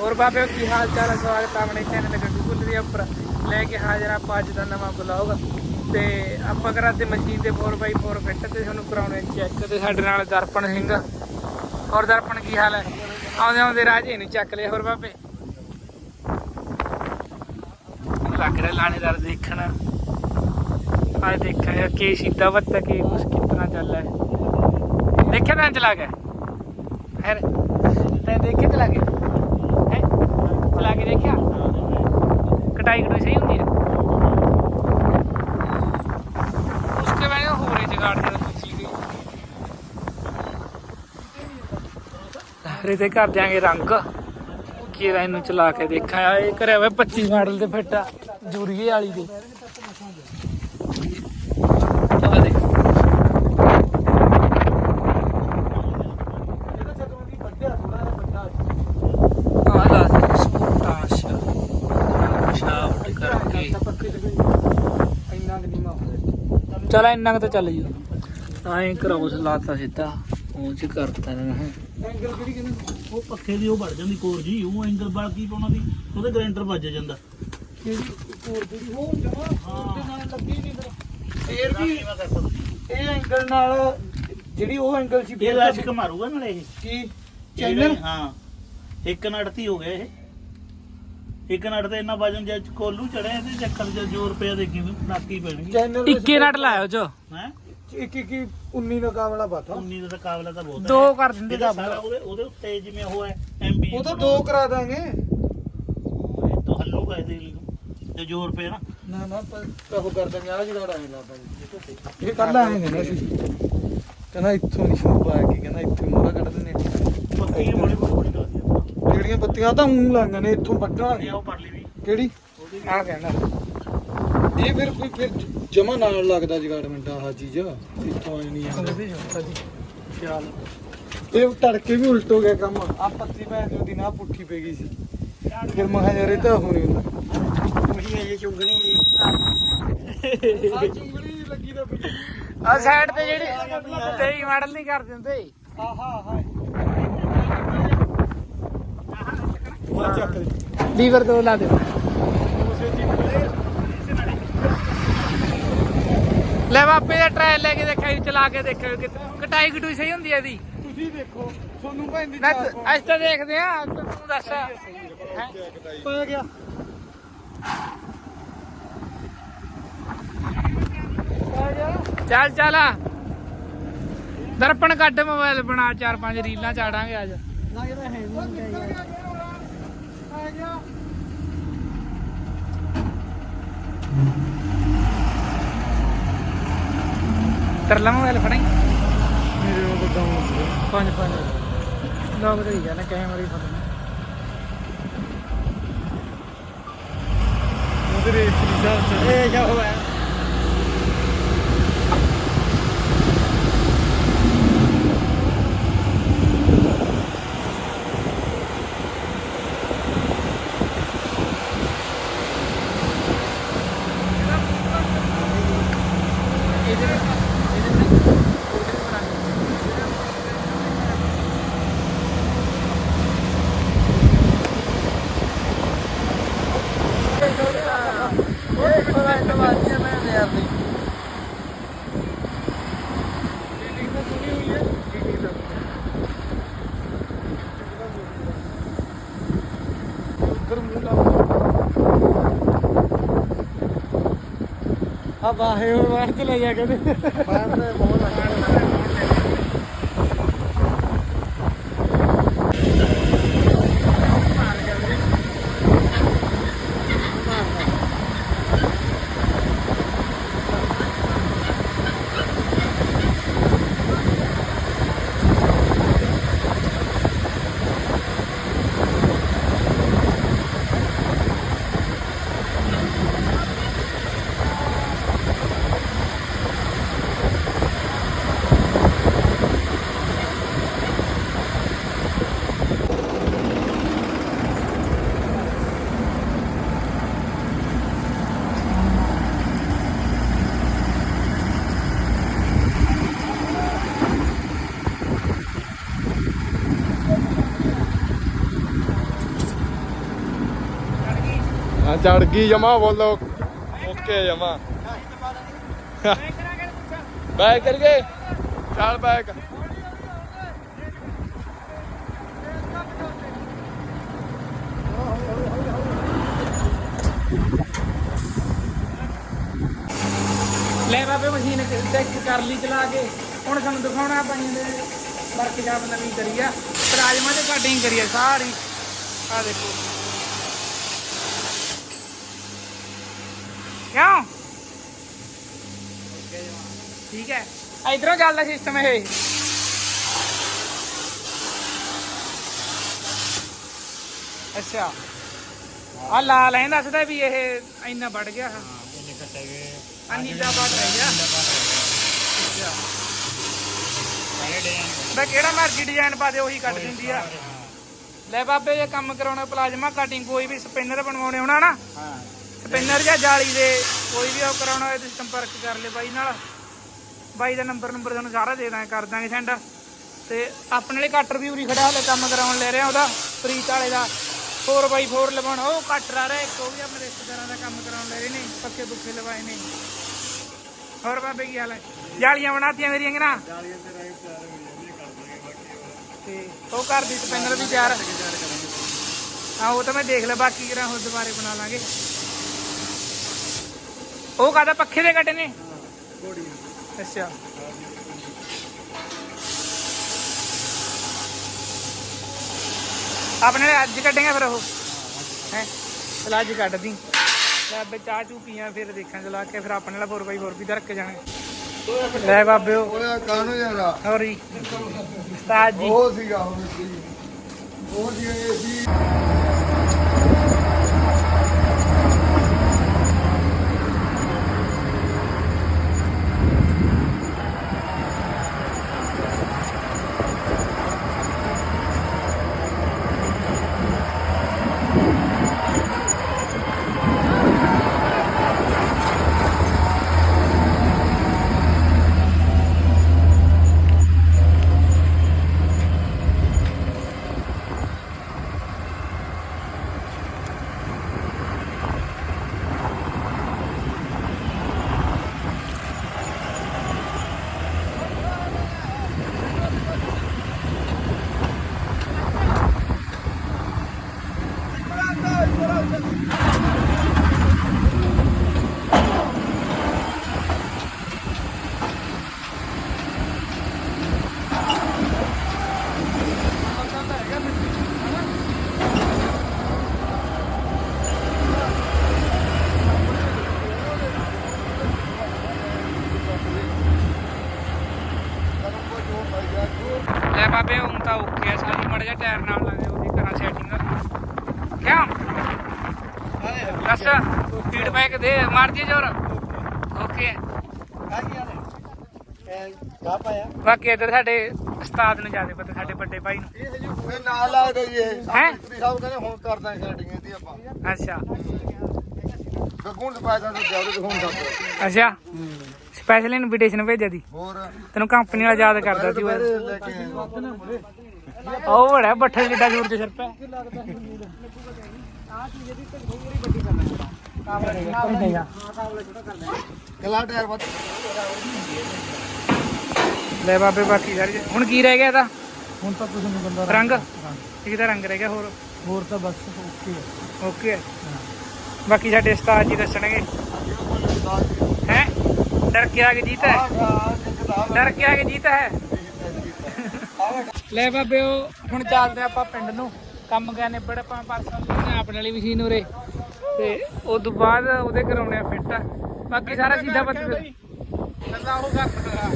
ਹੋਰ ਬਾਬੇ ਕੀ ਹਾਲ ਚਾਲ ਹੈ ਸਵਾਗਤ ਹੈ ਆਪਣੇ ਚੈਨਲ ਗੱਡੂ ਗੁੱਲ ਦੇ ਉੱਪਰ। ਲੈ ਕੇ ਹਾਜ਼ਰ ਆਪਾਂ ਅੱਜ ਦਾ ਨਵਾਂ ਬਲੌਗ ਤੇ ਆਪਾਂ ਕਰਾਤੇ ਮਸ਼ੀਨ ਤੇ 4x4 ਫਿੱਟ ਤੇ ਤੁਹਾਨੂੰ ਕਰਾਉਣੇ ਚੈੱਕ ਤੇ ਸਾਡੇ ਨਾਲ ਦਰਪਣ ਸਿੰਘ। ਹੋਰ ਦਰਪਣ, ਕੀ ਹਾਲ ਹੈ ਆਉਂਦੇ ਆਉਂਦੇ ਰਾਜੇ ਨੂੰ ਚੱਕ ਲਿਆ ਹੋਰ ਬਾਬੇ। ਲੱਗ ਰਿਹਾ ਲਾਣੇਦਾਰ ਦੇਖਣ। ਅੱਜ ਦੇਖਿਆ ਕਿ ਸਿੱਧਾ ਵੱਤ ਕੇ ਕੁਛ, ਕਿਤਨਾ ਚੱਲ ਹੈ ਦੇਖਿਆ ਤਾਂ ਚਲਾ ਗਿਆ ਹੈ ਤੇ ਦੇਖੇ ਚਲਾ ਗਿਆ। ਚਲਾ ਕੇ ਦੇਖਿਆ? ਕਟਾਈ ਕਟਾਈ ਸਹੀ ਹੁੰਦੀ ਹੈ ਉਸਕੇ ਬਾਅਦ ਹੋ ਜਗਾੜ ਜਿਹੜਾ ਪੁੱਛੀ ਗਈ ਹਰੇ ਕਰ ਦਿਆਂਗੇ ਰੰਗ। ਕੀ ਇਹਨੂੰ ਚਲਾ ਕੇ ਦੇਖਾਂ। ਇਹ ਕਰਿਆ ਹੋਇਆ 25 ਮਾਡਲ ਦੇ ਫਿੱਟਾ ਜੂਰੀਏ ਵਾਲੀ ਦੇ ਆ ਦੇਖ ਆ ਲਾ ਦੇ ਸਪੋਟਾਸ਼ ਸ਼ਾਫਟ ਕਰਕੇ ਚਲ ਇੰਨਾ ਕੁ ਤਾਂ ਚੱਲ ਜੂ। ਐਂ ਕਰਾਉਸ ਲਾਤਾ ਸਿੱਧਾ ਉਹ ਚ ਕਰਤਾ ਨਾ। ਉਹ ਪੱਖੇ ਦੀ ਉਹ ਵੜ ਜਾਂਦੀ ਕੋਰ ਜੀ ਉਹ ਐਂਗਲ ਬਲ ਕੀ ਪਾਉਣਾ ਦੀ ਉਹਦੇ ਗ੍ਰੈਂਡਰ ਵੱਜ ਜਾਂਦਾ। ਫੇਰ। ਵੀ ਇਹ ਐਂਗਲ ਨਾਲ ਜਿਹੜੀ ਉਹ ਐਂਗਲ ਸੀ ਇਹ ਲਾਸ਼ਕ ਮਾਰੂਗਾ ਨਾਲੇ ਇਹ। ਕੀ? ਜਿਹੜੇ- ਹਾਂ। ਇੱਕ ਨੜਤੀ ਹੋ ਗਿਆ ਇਹ। ਇੱਕ ਨੜ ਤੇ ਇੰਨਾ ਵਜਨ ਜੇ ਕੋਲੂ ਚੜਿਆ ਤੇ ਚੱਕਰ ਜੇ ਜ਼ੋਰ ਪਿਆ ਦੇਖੀ ਵੀ ਨਾਕੀ ਪੈਣਗੀ। ਚੈਨਲ ਇੱਕੇ ਨਟ ਲਾਇਓ ਜੋ। ਹੈ? ਇੱਕ ਇੱਕ 19 ਦਾ ਕਾਮਲਾ ਬਾਤਾ 19 ਦਾ ਕਾਬਲਾ ਤਾਂ ਬਹੁਤ ਹੈ। ਦੋ ਕਰ ਦਿੰਦੇ ਇਹਦਾ ਤਾਂ ਸਾਰਾ ਉਹਦੇ ਉਹਦੇ ਉੱਤੇ ਜਿਵੇਂ ਉਹ ਹੈ ਐਮਬੀ ਉਹ ਤਾਂ ਦੋ ਕਰਾ ਦਾਂਗੇ। ਇਹ ਤਾਂ ਹੱਲੂਗਾ ਇਹਦੇ ਲਈ। ਜੇ ਜ਼ੋਰ ਪਿਆ ਨਾ। ਨਾ ਨਾ ਪਰ ਉਹ ਕਰ ਦਾਂਗੇ ਆ ਜਿਹੜਾ ਆਏ ਲਾ ਦਾਂਗੇ ਇਹ ਕੱਲ ਆਏਗੇ ਨਾ ਅਸੀਂ। ਕਹਿੰਦਾ ਇੱਥੋਂ ਨਹੀਂ ਸ਼ੋਭਾ ਆ ਕੇ ਕਹਿੰਦਾ ਇੱਥੇ ਮੋੜਾ ਕੱਢ ਦਿੰਦੇ। ਪੱਕੀ ਬੜੀ ਬੜੀ ਬੜੀ ਜਿਹੜੀਆਂ ਬੱਤੀਆਂ ਤਾਂ ਉਂ ਲਾਈਆਂ ਨੇ ਇੱਥੋਂ ਵੱਢਾਂਗੇ ਇਹ ਉਹ ਪਰਲੀ ਵੀ। ਕਿਹੜੀ? ਆ ਕਹਿਣਾ ਇਹ ਫਿਰ ਕੋਈ ਫਿਰ ਜਮਾ ਨਾਲ ਲੱਗਦਾ ਜਗਾੜਮੈਂਟ ਆਹ ਚੀਜ਼। ਇੱਥੋਂ ਆਏ ਨਹੀਂ ਆਉਂਦਾ। ਖਿਆਲ ਇਹ ਤੜਕੇ ਵੀ ਉਲਟ ਹੋ ਗਿਆ ਕੰਮ। ਆ ਪੱਤੀ ਭੈਣ ਜੋ ਦੀ ਨਾ ਪੁੱਠੀ ਪੈ ਗਈ ਸੀ। ਫਿਰ ਮੈਂ ਕਿਹਾ ਯਾਰ ਇਹ ਤਾਂ ਹੋ ਨਹੀਂ ਹੁੰਦਾ। ਉਹੀ ਹੈ ਇਹ ਚੁੰਗਣੀ ਜੀ ਆ ਚੁੰਗਲੀ ਲੱਗੀ ਤਾਂ ਪਈ ਆ ਸਾਈਡ ਤੇ ਜਿਹੜੀ 23 ਮਾਡਲ ਨਹੀਂ ਕਰ ਦਿੰਦੇ ਆਹਾ ਆਹਾ ਉਹ ਚੱਕ ਦੇ ਲੀਵਰ ਦੋ। ਲਾ ਦਿਓ ਲੈ ਬਾਪੇ ਦਾ ਟ੍ਰਾਇਲ ਲੈ ਕੇ ਦੇਖਿਆ ਜੀ, ਚਲਾ ਕੇ ਦੇਖਿਓ ਕਿ ਕਟਾਈ ਕਟੂਈ ਸਹੀ ਹੁੰਦੀ ਹੈ ਇਹਦੀ? ਤੁਸੀਂ ਦੇਖੋ ਤੁਹਾਨੂੰ ਭੈਣ ਦੀ ਨਾ ਅੱਜ ਤਾਂ ਦੇਖਦੇ ਆ ਤੂੰ ਤੂੰ ਦੱਸ। ਹੈਂ? ਪੈ ਗਿਆ ਪੈ ਗਿਆ। ਚੱਲ ਚੱਲ ਦਰਪਣ ਕੱਢ ਮੋਬਾਈਲ ਬਣਾ ਚਾਰ ਪੰਜ ਰੀਲਾਂ ਚਾੜਾਂਗੇ ਅੱਜ। ਲੱਗਦਾ ਹੈ ਨਹੀਂ। ਪੈ ਗਿਆ ਤਰਲਾ ਮੋਬਾਈਲ ਫੜਾਈ। ਮੇਰੇ ਨੂੰ ਤਾਂ ਪੰਜ ਪੰਜ। ਲੋਕ ਤੇ ਜਾਣਾ ਕੈਮਰੇ ਫੜਨਾ। ਸਾਹ ਇਹ ਜਾ ਹੋਇਆ। ਆ ਬਾਹੇ ਹੁਣ ਬਾਹਰ ਤੇ ਜਾ ਕੇ। ਬਾਹਰ ਹਾਂ ਚੜ ਗਈ ਜਮਾ ਬੋਲੋ। ਓਕੇ ਜਮਾ। ਬੈਕ ਕਰੀਏ। ਚੱਲ ਬੈਕ ਲੈ ਬਾਬੇ ਮਸ਼ੀਨ ਚੈੱਕ ਕਰ ਲਈ ਚਲਾ ਕੇ। ਹੁਣ ਸਾਨੂੰ ਦਿਖਾਉਣਾ ਪਾਈਆਂ ਦੇ ਵਰਕਸ਼ਾਪ ਨਵੀਂ ਕਰੀ ਆ। ਰਾਜਮਾ ਤੇ ਕਟਿੰਗ ਕਰੀ ਆ ਸਾਰੀ। ਆ ਦੇਖੋ ਕਿਉਂ ਠੀਕ ਹੈ। ਇਧਰੋਂ ਚੱਲਦਾ ਸਿਸਟਮ ਇਹ। ਅੱਛਾ। ਆ ਲਾ ਲੈਂ ਦੱਸਦਾ ਵੀ ਇਹ ਇੰਨਾ ਵੱਢ ਗਿਆ ਹਾਂ ਅੰਨੀ ਦਾ ਬਾਤ ਰਹਿ ਗਿਆ। ਅੱਛਾ। ਮੈਂ ਕਿਹੜਾ ਮਰਜ਼ੀ ਡਿਜ਼ਾਈਨ ਪਾ ਦੇ ਉਹੀ ਕੱਟ ਦਿੰਦੀ ਆ। ਲੈ ਬਾਬੇ ਜੇ ਕੰਮ ਕਰਾਉਣਾ ਪਲਾਜ਼ਮਾ ਕਟਿੰਗ ਕੋਈ ਵੀ ਸਪਿਨਰ ਬਣਵਾਉਣੇ ਹੋਣਾ ਨਾ ਹਾਂ। ਸਪਿਨਰ ਜਾਂ ਜਾਲੀ ਦੇ ਕੋਈ ਵੀ ਉਹ ਕਰਾਉਣਾ ਹੋਏ ਤੁਸੀਂ ਸੰਪਰਕ ਕਰ ਲਿਓ ਬਾਈ ਨਾਲ। ਬਾਈ ਦਾ ਨੰਬਰ ਨੰਬਰ ਤੁਹਾਨੂੰ ਸਾਰਾ ਦੇ ਦਾਂਗੇ, ਕਰ ਦਾਂਗੇ ਸੈਂਡ ਤੇ ਆਪਣੇ ਲਈ ਕਟਰ ਵੀ ਉਰੀ ਖੜਾ ਹਲੇ ਕੰਮ ਕਰਾਉਣ ਲੈ ਰਿਹਾ ਉਹਦਾ, ਪ੍ਰੀਤ ਵਾਲੇ ਦਾ। 4x4 ਲਵਾਉਣਾ, ਉਹ ਕਟਰ ਆ ਰਿਹਾ ਇੱਕ ਉਹ ਵੀ ਆਪਣੇ ਰਿਸ਼ਤੇਦਾਰਾਂ ਦਾ ਕੰਮ ਕਰਾਉਣ ਲੈ ਰਹੇ ਨੇ, ਪੱਕੇ ਪੁੱਕੇ ਲਵਾਏ ਨੇ। ਹੋਰ ਬਾਬੇ ਕੀ ਹਾਲ ਹੈ? ਜਾਲੀਆਂ ਬਣਾਤੀਆਂ ਮੇਰੀਆਂ ਕਿ ਨਾ? ਤੇ ਉਹ ਘਰ ਦੀ ਸਪਿਨਰ ਵੀ ਤਿਆਰ। ਹਾਂ, ਉਹ ਤਾਂ ਮੈਂ ਦੇਖ ਲਿਆ, ਬਾਕੀ ਕਰਾਂ ਹੋਰ ਦੁਬਾਰੇ ਬਣਾ ਲਾਂਗੇ। ਉਹ ਕਾਹਦਾ, ਪੱਖੇ ਦੇ ਕੱਢੇ ਨੇ? ਅੱਛਾ। ਆਪਣੇ ਅੱਜ ਕੱਢੇਗਾ ਫਿਰ ਉਹ। ਹੈ? ਚਲ ਅੱਜ ਕੱਢ ਦੀ ਲੈ ਅੱਬੇ ਚਾਹ ਚੂ ਪੀਆਂ ਫਿਰ ਦੇਖਾਂ ਚਲਾ ਕੇ ਫਿਰ ਆਪਣੇ ਵਾਲਾ 4x4 ਵੀ ਧਰ ਕੇ ਜਾਣੇ। ਲੈ ਬਾਬਿਓ ਓਏ ਕਾਹਨੂੰ ਯਾਰਾ ਹੋਰ ਜੀ। ਉਸਤਾਦ ਜੀ ਉਹ ਸੀਗਾ। ਉਹ ਸੀ ਉਹ ਸੀ ਇਹ ਸੀ ਲੈ ਬਾਬੇ ਹੁਣ ਤਾਂ ਓਕੇ ਆ ਸਾਰੀ ਮੜ ਜਾ ਟਾਇਰ ਨਾਲ ਲਾਗੇ ਉਹਦੀ ਕਰਾਂ ਸੈਟਿੰਗ ਕਿਉਂ ਦੱਸ ਫੀਡਬੈਕ ਦੇ ਮਾਰ ਦੀ ਜੋਰ? ਓਕੇ ਪਾਇਆ ਬਾਕੀ ਇੱਧਰ ਸਾਡੇ ਉਸਤਾਦ ਨੂੰ ਜ਼ਿਆਦਾ ਪਤਾ ਸਾਡੇ ਵੱਡੇ ਭਾਈ ਨੂੰ। ਇਹ ਨਾਲ ਲੱਗਦਾ ਜੀ ਇਹ ਹੈਂ? ਸਾਹਿਬ ਕਹਿੰਦੇ ਹੁਣ ਕਰਦਾ ਸੈਟਿੰਗ ਇਹਦੀ ਆਪਾਂ ਅੱਛਾ ਗੱਗੂਣ ਸਪਾਇਸਾ ਤੋਂ ਜਾਉ ਤੇ ਹੁਣ ਦੱਸ ਅੱਛਾ। ਸਪੈਸ਼ਲ ਇਨਵੀਟੇਸ਼ਨ ਭੇਜਿਆ ਦੀ ਹੋਰ। ਤੈਨੂੰ ਕੰਪਨੀ ਵਾਲਾ ਯਾਦ ਕਰਦਾ ਸੀ ਉਹ। ਬੜਾ ਬੱਠਲ ਜਿੱਡਾ ਜ਼ੋਰ ਤੇ ਸਿਰ ਪੈ ਕਲਾ ਟਾਇਰ ਵੱਧ। ਲੈ ਬਾਬੇ ਬਾਕੀ ਸਾਰੇ ਹੁਣ ਕੀ ਰਹਿ ਗਿਆ ਇਹਦਾ? ਹੁਣ ਤਾਂ ਕੁਝ ਨਹੀਂ ਬੰਦਾ ਰੰਗ? ਇਹਦਾ ਰੰਗ ਰਹਿ ਗਿਆ ਹੋਰ? ਹੋਰ ਤਾਂ ਬਸ ਓਕੇ ਓਕੇ। ਬਾਕੀ ਸਾਡੇ ਉਸਤਾਦ ਜੀ ਦੱਸਣਗੇ। ਡਰ ਕੇ ਆਗੇ ਜੀਤ ਹੈ? ਡਰ ਕੇ ਆਗੇ ਜੀਤ ਹੈ? ਲੈ ਬਾਬੇ ਉਹ ਹੁਣ ਚੱਲਦੇ ਆਪਾਂ ਪਿੰਡ ਨੂੰ। ਕੰਮ ਗਿਆ ਨਿਬੜ ਆਪਾਂ ਲੈਣਾ ਆਪਣੇ ਵਾਲੀ ਮਸ਼ੀਨ ਉਰੇ। ਤੇ ਉਸ ਤੋਂ ਬਾਅਦ ਉਹਦੇ ਕਰਾਉਣੇ ਆ ਫਿੱਟ ਬਾਕੀ ਸਾਰਾ ਸਿੱਧਾ ਪੱਤ ਕੱਲਾ ਉਹ ਕਰਦਾ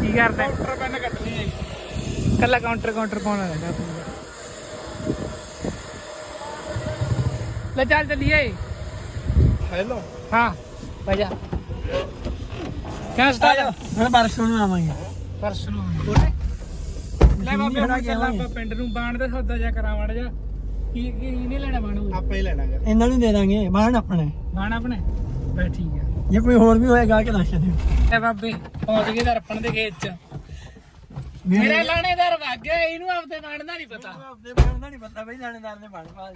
ਕੀ ਕਰਦਾ? ਕਾਊਂਟਰ ਪੈਨ ਕੱਟਣੀ ਹੈ। ਕੱਲਾ ਕਾਊਂਟਰ ਕਾਊਂਟਰ ਪਾਉਣਾ ਰਹਿੰਦਾ ਲੈ ਚੱਲ ਚੱਲੀਏ। ਹੈਲੋ ਹਾਂ ਵਜਾ ਕਿਆ ਸਟਾਰਟ ਹੁਣ ਪਰਸੋਂ ਨੂੰ ਆਵਾਂਗੇ ਪਰਸੋਂ ਨੂੰ ਲੈ ਬਾਬੇ ਹੁਣ ਚੱਲਾਂ ਆਪਾਂ ਪਿੰਡ ਨੂੰ ਬਾਣ ਦਾ ਸੌਦਾ ਜਾ ਕਰਾਵਣ ਜਾ ਕੀ ਕੀ ਨਹੀਂ ਲੈਣਾ ਬਾਣੂ ਆਪੇ ਹੀ ਲੈਣਾ ਗਾ। ਇਹਨਾਂ ਨੂੰ ਦੇ ਦਾਂਗੇ। ਬਾਹਰ ਆਪਣੇ। ਬਾਣ ਆਪਣੇ? ਬੈ ਠੀਕ ਆ। ਜੇ ਕੋਈ ਹੋਰ ਵੀ ਹੋਏਗਾ ਕਿ ਦੱਸ ਦਿਓ। ਲੈ ਬਾਬੇ ਪਹੁੰਚ ਗਏ ਦਰਪਣ ਦੇ ਖੇਤ ਚ। ਮੇਰਾ ਲਾਣੇਦਾਰ ਵਗ ਗਿਆ ਇਹਨੂੰ ਆਪਦੇ ਬਾਣ ਦਾ ਨਹੀਂ ਪਤਾ। ਆਪਦੇ ਬਾਣ ਦਾ ਨਹੀਂ ਪਤਾ। ਬਈ ਲਾਣੇਦਾਰ ਨੇ ਬਾਣ ਪਾ